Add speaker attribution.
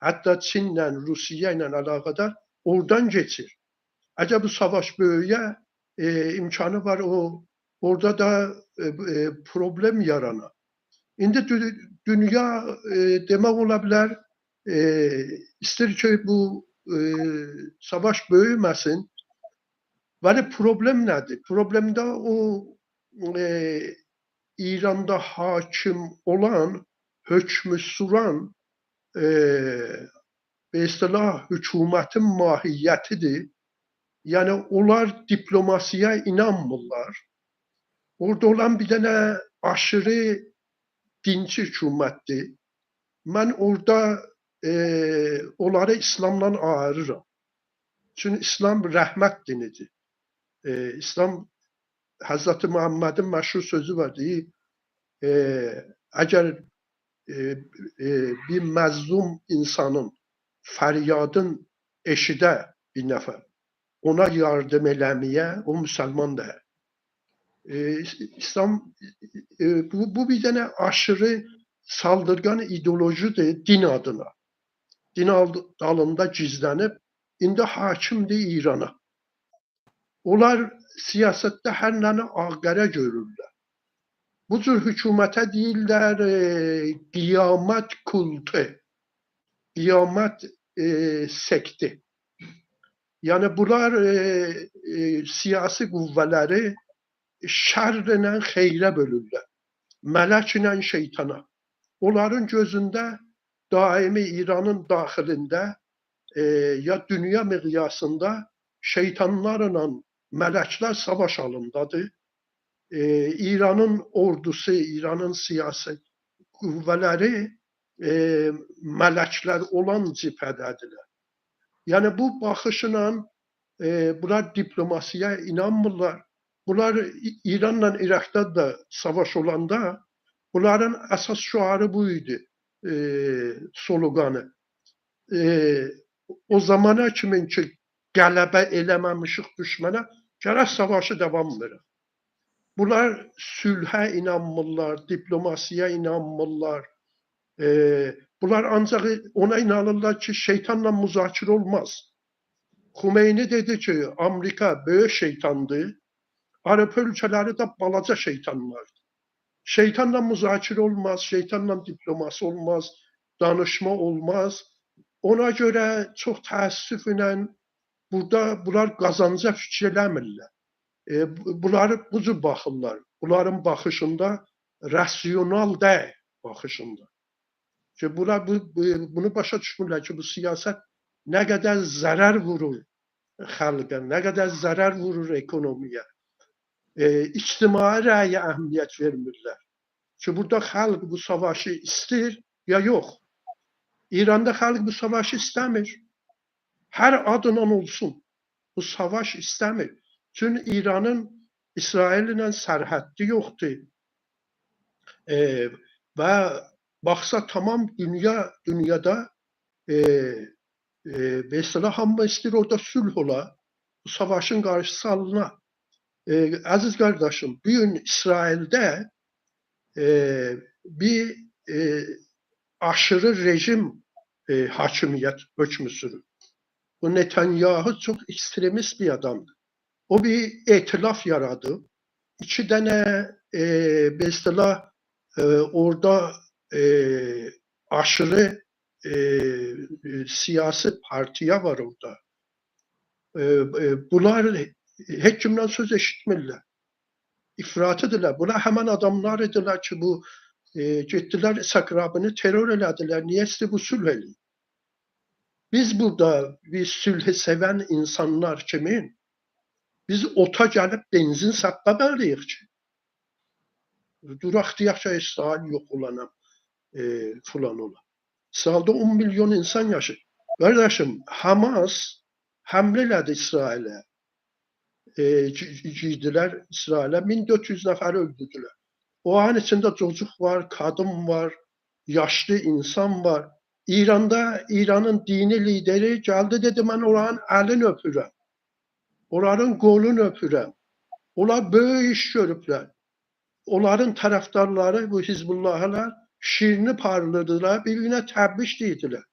Speaker 1: hatta Çin'le, Rusya'yla alakadar oradan geçir. Acaba bu savaş böyle e, imkanı var o orada da e, e, problem yarana. Dü- dünya e, demek olabilir e, ister ki bu e, savaş büyümesin. Ve problem nedir? Problem de o e, İran'da hakim olan, hükmü süren e, ve istilah hükümetin mahiyetidir. Yani onlar diplomasiye inanmırlar. Orada olan bir tane aşırı dinçi hükümettir. Ben orada e, onları İslam'dan ayırırım. Çünkü İslam rəhmət dinidir. E, İslam Hazreti Muhammed'in meşhur sözü var deyir. E, eğer bir məzlum insanın fəryadın eşidə bir nəfər ona yardım eləməyə o müsəlman. E, İslam e, bu, bu bir tane aşırı saldırgan ideolojidir din adına. Din al- dalında gizlənib indi hakimdir İrana. Onlar siyasətdə hər nəni ağqara görürlər. Bu cür hökumətə deyirlər e, qiyamət kultu, qiyamət e, sekti. Yəni bunlar e, e, siyasi qüvvələri şərrlə xeyrə bölürlər. Mələklə şeytana. Onların gözündə daimi İranın daxilində e, ya dünya miqyasında şeytanlarla mələklər savaş halındadır. E, İranın ordusu, İranın siyasi qüvvələri e, mələklər olan ciphədədirlər. Yəni bu baxışla e, bunlar diplomasiya inanmırlar. Bunlar İranla İraqda da savaş olanda bunların əsas şüarı bu idi. E, sloganı. E, o zamana kimin ki qələbə eləməmişik düşmənə gərək savaşı davam verək. Bunlar sülhə inanmırlar, diplomasiya inanmırlar. E, bunlar ancaq ona inanırlar ki şeytanla müzakirə olmaz. Xumeyni dedi ki Amerika böyük şeytandır. Arap ölkələri də balaca şeytanlardır. Şeytanla müzakirə olmaz, şeytanla diplomasi olmaz, danışma olmaz. Ona görə çox təəssüflə burada bunlar qazanca fikir eləmirlər. E, bu- bunlar bu cür baxırlar. Bunların baxışında rasional deyil baxışında. Ki bunlar bu, bu, bunu başa düşmürlər ki bu siyasət nə qədər zərər vurur xalqa, nə qədər zərər vurur ekonomiyə. E, ictimai rəyə əhəmiyyət vermirlər. Ki burada xalq bu savaşı istir ya yox. İranda xalq bu savaşı istəmir. Hər adla olsun. Bu savaş istəmir. Çünki İranın İsraillə sərhəddi yoxdur. E, və baxsa tamam dünya dünyada e, e, mesela istir orada sülh ola. Bu savaşın karşısı alına. E, aziz kardeşim, bugün İsrail'de e, bir e, aşırı rejim e, hakimiyet hükmü sürür. Bu Netanyahu çok ekstremist bir adamdı. O bir etilaf yaradı. İki tane e, mesela e, orada e, aşırı e, siyasi partiye var orada. E, e, bunlar heç kimden söz eşitmirlər. İfrat edirlər. Bunlar həmən adamlar edirlər ki, bu e, getdilər Sakrabını terör elədilər. Niyə sizi bu sülh? Biz burada biz sülhü seven insanlar kimin? Biz ota gəlib benzin satma bəliyik ki. Duraq deyək ki, İsrail yox olanam, e, filan ola. İsraildə 10 milyon insan yaşayır. Qardaşım, Hamas həmlə elədi İsrailə. E, girdilər İsrailə. 1400 nəfər öldürdülər. O an içində çocuk var, kadın var, yaşlı insan var. İranda İranın dini lideri geldi dedi ben oranın elini öpürəm. Onların qolunu öpürəm. Onlar böyük iş görüblər. Onların tərəfdarları bu Hizbullahlar şirini parladılar, bir-birinə təbrik deydilər.